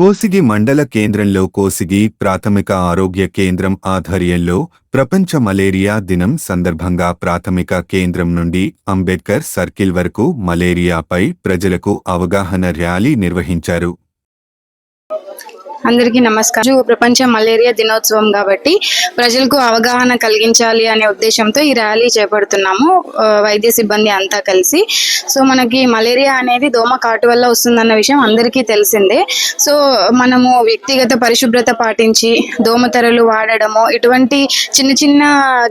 కోసిగి మండల కేంద్రంలో కోసిగి ప్రాథమిక ఆరోగ్య కేంద్రం ఆధ్వర్యంలో ప్రపంచ మలేరియా దినం సందర్భంగా ప్రాథమిక కేంద్రం నుండి అంబేద్కర్ సర్కిల్ వరకు మలేరియాపై ప్రజలకు అవగాహన ర్యాలీ నిర్వహించారు. అందరికీ నమస్కారం. ప్రపంచ మలేరియా దినోత్సవం కాబట్టి ప్రజలకు అవగాహన కలిగించాలి అనే ఉద్దేశంతో ఈ ర్యాలీ చేపడుతున్నాము వైద్య సిబ్బంది అంతా కలిసి. సో మనకి మలేరియా అనేది దోమ కాటు వల్ల వస్తుందన్న విషయం అందరికీ తెలిసిందే. సో మనము వ్యక్తిగత పరిశుభ్రత పాటించి దోమతెరలు వాడడము ఇటువంటి చిన్న చిన్న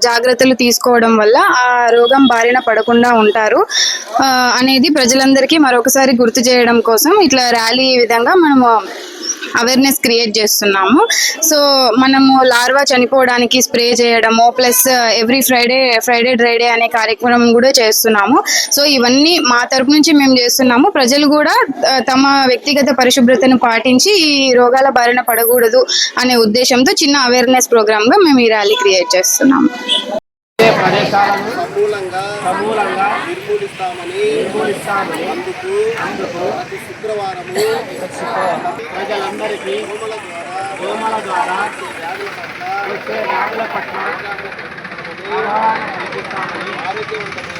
జాగ్రత్తలు తీసుకోవడం వల్ల ఆ రోగం బారిన పడకుండా ఉంటారు అనేది ప్రజలందరికీ మరొకసారి గుర్తు చేయడం కోసం ఇట్లా ర్యాలీ ఈ విధంగా మనము అవేర్నెస్ క్రియేట్ చేస్తున్నాము. సో మనము లార్వా చనిపోవడానికి స్ప్రే చేయడము plus every Friday Friday dry day అనే కార్యక్రమం కూడా చేస్తున్నాము. సో ఇవన్నీ మా తరపు నుంచి మేము చేస్తున్నాము. ప్రజలు కూడా uh, తమ వ్యక్తిగత పరిశుభ్రతను పాటించి ఈ రోగాల బారిన పడకూడదు అనే ఉద్దేశంతో చిన్న అవేర్నెస్ ప్రోగ్రామ్గా మేము ఈ ర్యాలీ క్రియేట్ చేస్తున్నాము. ప్రదేశాలను సమూలంగా సమూలంగా నిర్మూలిస్తామని నిర్మూలిస్తామని అందుకు అందుకు ప్రతి శుక్రవారము ప్రజలందరికీ దోమల ద్వారా దోమల ద్వారా వ్యాధుల పట్ల వచ్చే వ్యాధుల పట్ల ఆరోగ్యవంతమైన